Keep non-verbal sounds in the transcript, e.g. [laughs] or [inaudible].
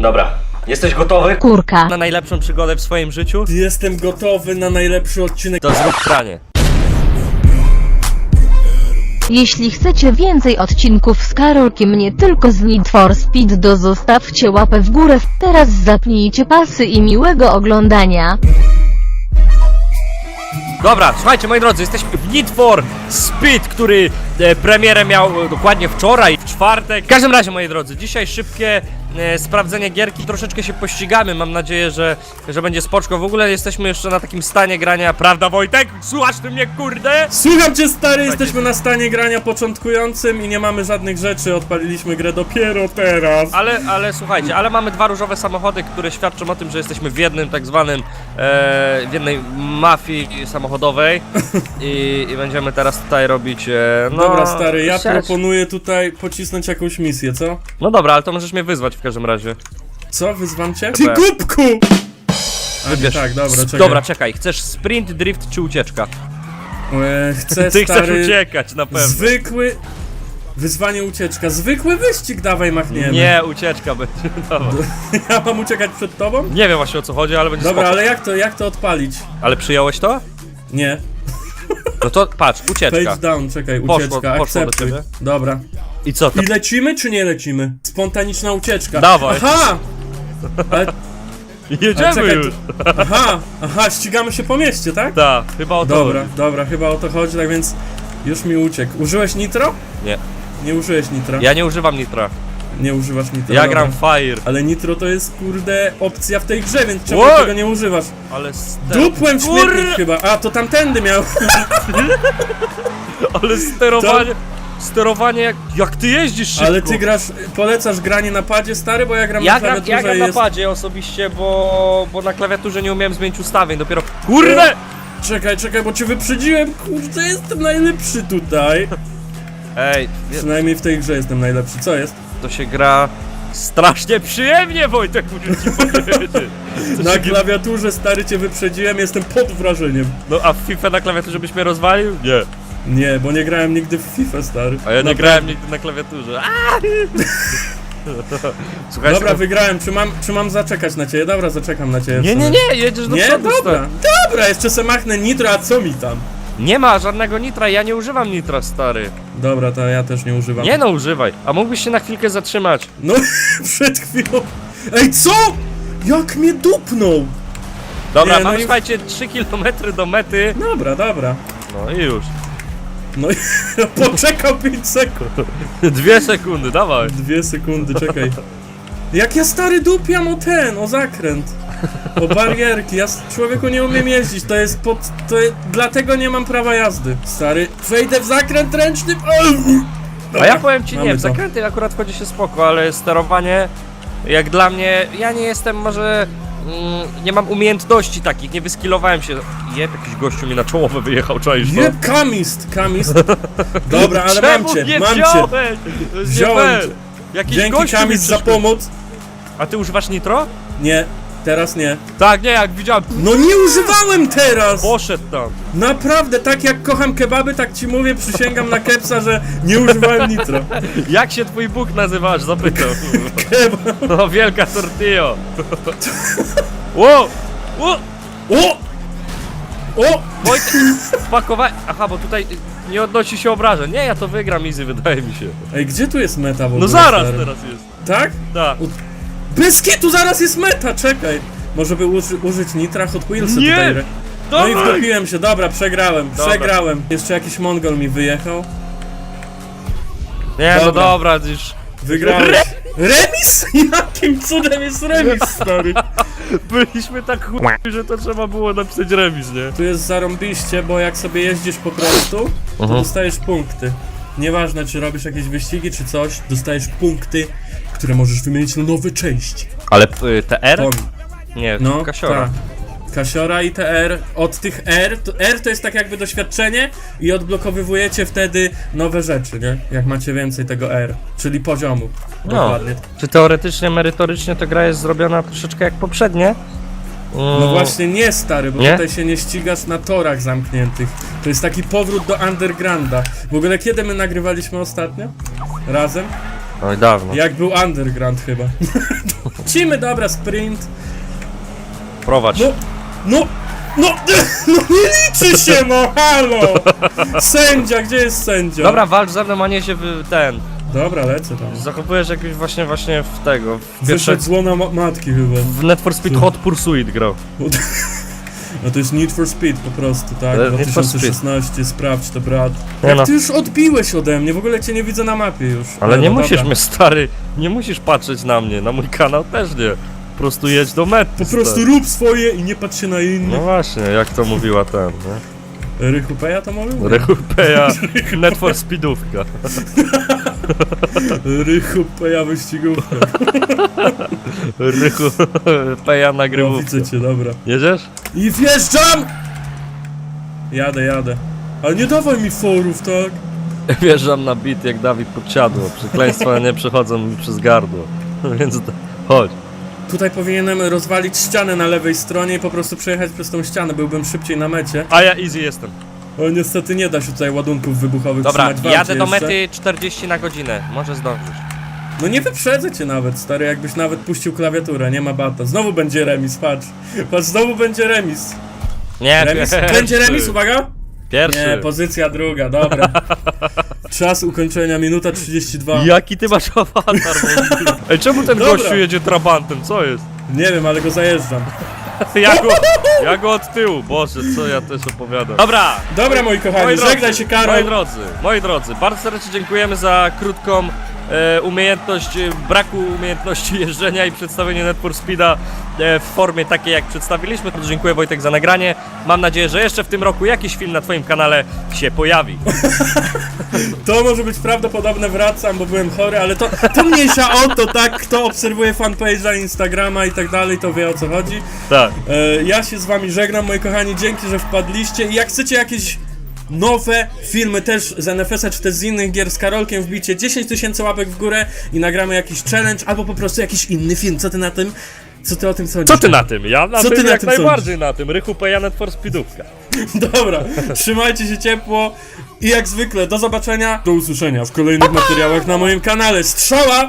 Dobra, jesteś gotowy? Kurka. Na najlepszą przygodę w swoim życiu? Jestem gotowy na najlepszy odcinek. To zrób pranie. Jeśli chcecie więcej odcinków z Karolkiem nie tylko z Need for Speed to zostawcie łapę w górę. Teraz zapnijcie pasy i miłego oglądania. Dobra, słuchajcie moi drodzy, jesteśmy w Need for Speed, który e, premierę miał e, dokładnie wczoraj, w czwartek. W każdym razie moi drodzy, dzisiaj szybkie sprawdzenie gierki, troszeczkę się pościgamy, mam nadzieję, że, że będzie spoczko. W ogóle jesteśmy jeszcze na takim stanie grania, prawda Wojtek? Słuchasz ty mnie kurde? Słucham cię stary, jesteśmy na stanie grania początkującym i nie mamy żadnych rzeczy, odpaliliśmy grę dopiero teraz. Ale, ale słuchajcie, ale mamy dwa różowe samochody, które świadczą o tym, że jesteśmy w jednym tak zwanym, e, w jednej mafii samochodowej [laughs] i, i będziemy teraz tutaj robić, e, no... Dobra stary, ja siać. proponuję tutaj pocisnąć jakąś misję, co? No dobra, ale to możesz mnie wyzwać w każdym razie. Co, wyzwam cię? Ty głupku! A, nie, Wybierz. tak, dobra, czekaj. Dobra, czekaj, chcesz sprint, drift czy ucieczka? E, chcę [laughs] Ty chcesz stary... uciekać, na pewno. Zwykły... Wyzwanie ucieczka. Zwykły wyścig dawaj machniemy. Nie, ucieczka będzie. [laughs] Dobra. [laughs] Ja mam uciekać przed tobą? Nie wiem właśnie o co chodzi, ale będzie Dobra, spoko. ale jak to, jak to odpalić? Ale przyjąłeś to? Nie. No to patrz, ucieczka. Page down, czekaj, Poszło- ucieczka, poszło do akceptuj. ciebie. Dobra. I co to? I lecimy czy nie lecimy? Spontaniczna ucieczka. Dawaj. Aha! Ale, ale Jedziemy czekaj, już. to- aha, aha, ścigamy się po mieście, tak? Tak, chyba o to Dobra, chodzi. dobra, chyba o to chodzi, tak więc już mi uciekł. Użyłeś nitro? Nie. Nie użyłeś nitra. Ja nie używam nitra. Nie używasz nitra. Ja gram Fire. Ale nitro to jest kurde opcja w tej grze, więc czemu tego nie używasz? Ale ster... Dupłem w Kur- śmietnik chyba. A, to tamtędy miał. [laughs] Ale sterowanie... Sterowanie jak, jak ty jeździsz szybko. Ale ty grasz, polecasz granie na padzie stary, bo ja gram Ja na gram, klawiaturze ja gram na jest... padzie osobiście, bo, bo na klawiaturze nie umiałem zmienić ustawień, dopiero... KURWE! Czekaj, czekaj, bo cię wyprzedziłem, kurde, jestem najlepszy tutaj. Ej, wie- Przynajmniej w tej grze jestem najlepszy. Co jest? To się gra strasznie przyjemnie, Wojtek, muszę ci powiedzieć. To [laughs] Na się... klawiaturze stary cię wyprzedziłem, jestem pod wrażeniem. No a w FIFA na klawiaturze byś mnie rozwalił? Nie. Nie, bo nie grałem nigdy w FIFA, stary. A ja nie grałem nigdy na klawiaturze. Aaa! [laughs] Słuchaj, Dobra, słuchaj- wygrałem. Czy mam, czy mam zaczekać na ciebie? Dobra, zaczekam na ciebie. w Nie, sumie. nie, nie, jedziesz do Nie, przodu. dobra. stary. Dobra, jeszcze se machnę nitro, a co mi tam? Nie ma żadnego nitra, ja nie używam nitra, stary. Dobra, to ja też nie używam. Nie no, używaj. A mógłbyś się na chwilkę zatrzymać. No, [laughs] przed chwilą. Ej, co? Jak mnie dupnął? Dobra, Nie, no mamy, i- słuchajcie, 3 km do mety. Dobra, dobra. No i już. No i [laughs] poczekał 5 sekund. Dwie sekundy, dawaj. Dwie sekundy, czekaj. Jak ja stary dupiam o ten, o zakręt. O barierki, ja z- człowieku nie umiem jeździć, to jest pod... To je, dlatego nie mam prawa jazdy. Stary, wejdę w zakręt ręczny... A ja powiem ci, nie, mamy w to. zakręty akurat wchodzi się spoko, ale sterowanie, jak dla mnie, ja nie jestem może, mm, nie mam umiejętności takich, nie wyskilowałem się. Jeb, jakiś gościu mi na czołowe wyjechał, czaisz to? Nie, kamist, kamist. Dobra, ale mam Czemu cię, nie mam cię. wziąłeś? To jest nie Wziąłem fair. cię. Jakiś Dzięki gościu mi kamist za przeszkodził. pomoc. A ty używasz nitro? Nie, teraz nie. Tak, nie, jak widziałem, No nie używałem teraz! poszedł tam. Naprawdę, tak jak kocham kebaby, tak ci mówię, przysięgam na kepsa, że nie używałem nitro. Jak się twój Bóg nazywasz? Zapytał. Kebab. No, wielka tortillo. [laughs] Wow! Wow! O! O! Wojtek, spakować. Aha, bo tutaj nie odnosi się obrażeń. Nie, ja to wygram easy, wydaje mi się. Ej, gdzie tu jest meta w ogóle? No zaraz stary? teraz jest. Tak? Tak. Bez kitu zaraz jest meta, czekaj! Może by uży, użyć nitra Hot Wheelsa Nie! tutaj. No i Dawaj! wtopiłem się, dobra, przegrałem, Dobra. przegrałem. Jeszcze jakiś mongol mi wyjechał. Nie, no Dobra. dobra, już. Wygrałeś. Remis? [laughs] Jakim cudem jest remis, stary? [laughs] Byliśmy tak chuj, że to trzeba było napisać remis, nie? Tu jest zarąbiście, bo jak sobie jeździsz po prostu, to Mhm. dostajesz punkty. Nieważne, czy robisz jakieś wyścigi, czy coś, dostajesz punkty, które możesz wymienić na nowe części. Ale y, te R? Pom. Nie, No, kasiora. tak. Kasiora i te R. Od tych R, to R to jest tak jakby doświadczenie i odblokowywujecie wtedy nowe rzeczy, nie? Jak macie więcej tego R, czyli poziomu. No. Dokładnie. Czy teoretycznie, merytorycznie ta gra jest zrobiona troszeczkę jak poprzednie? No Mm, właśnie nie stary, bo Nie? tutaj się nie ścigasz na torach zamkniętych. To jest taki powrót do undergrounda. W ogóle kiedy my nagrywaliśmy ostatnio? Razem? Oj, dawno. Jak był Underground chyba. [laughs] Lecimy, dobra, sprint. Prowadź. No, no, no, [laughs] no nie liczy się, no, halo! Sędzia, gdzie jest sędzia? Dobra, walcz ze mną, a nie się ten. Dobra, lecę tam. Zachowujesz jakieś właśnie, właśnie w tego. W pierwsze. Wyszedł z łona ma matki chyba. W Net for Speed Hot Pursuit grał. [laughs] No to jest Need for Speed po prostu, tak? Ale Need for Speed. 2016, sprawdź to, brat. Nie Jak no. ty już odbiłeś ode mnie, w ogóle cię nie widzę na mapie już. Ale No, nie no musisz dobra. mnie, stary, nie musisz patrzeć na mnie, na mój kanał też nie. Po prostu jedź do mety. Po prostu stary. rób swoje i nie patrz się na No innych. właśnie, jak to mówiła ten, nie? Rychu Peja to mówił? Rechupeja [laughs] Net for Speedówka. [laughs] Rychu Peja wyścigówka. Rechupeja No, nagrywówka. widzę cię, dobra. Jedziesz? I wjeżdżam! Jadę, jadę. Ale nie dawaj mi forów, tak? [laughs] Wjeżdżam na bit jak Dawid Podsiadło. Przekleństwa nie przechodzą mi przez gardło. [laughs] Więc d- chodź. Tutaj powinienem rozwalić ścianę na lewej stronie i po prostu przejechać przez tą ścianę, byłbym szybciej na mecie. A ja easy jestem. O niestety nie da się tutaj ładunków wybuchowych Dobra, trzymać w aucie jadę do jeszcze. mety 40 na godzinę. Może zdążysz. No nie wyprzedzę cię nawet, stary, jakbyś nawet puścił klawiaturę, nie ma bata. Znowu będzie remis, patrz. Patrz, znowu będzie remis. Nie, Remis? pierwszy. Będzie remis, [laughs] uwaga! Pierwszy. Nie, pozycja druga, dobra. [laughs] Czas ukończenia, minuta 32. Jaki ty masz awatar? [laughs] Ej, czemu ten Dobra. gościu jedzie trabantem? Co jest? Nie wiem, ale go zajeżdżam. [laughs] Ja go, ja go od tyłu, Boże, co ja też opowiadam. Dobra, Dobra, moi kochani, moi drodzy, żegnaj się, moi Karol. drodzy, moi drodzy, bardzo serdecznie dziękujemy za krótką umiejętność, e, braku umiejętności [laughs] jeżdżenia i przedstawienie Net for Speeda e, w formie takiej jak przedstawiliśmy. Bardzo dziękuję Wojtek za nagranie. Mam nadzieję, że jeszcze w tym roku jakiś film na twoim kanale się pojawi. [laughs] To może być prawdopodobne, wracam, bo byłem chory, ale to, to mniejsza o to, tak? Kto obserwuje fanpage'a, Instagrama i tak dalej, to wie o co chodzi. Tak. E, ja się z wami żegnam, moi kochani, dzięki, że wpadliście i jak chcecie jakieś nowe filmy też z NFS-a, czy też z innych gier z Karolkiem, wbicie 10 tysięcy łapek w górę i nagramy jakiś challenge, albo po prostu jakiś inny film. Co ty na tym? Co ty o tym sądzisz? Co ty na tym? Ja na Co ty tym na jak tym najbardziej na tym. Rychu Peja Net for Speedówka. [laughs] Dobra, trzymajcie się ciepło i jak zwykle do zobaczenia, do usłyszenia w kolejnych materiałach na moim kanale. Strzała!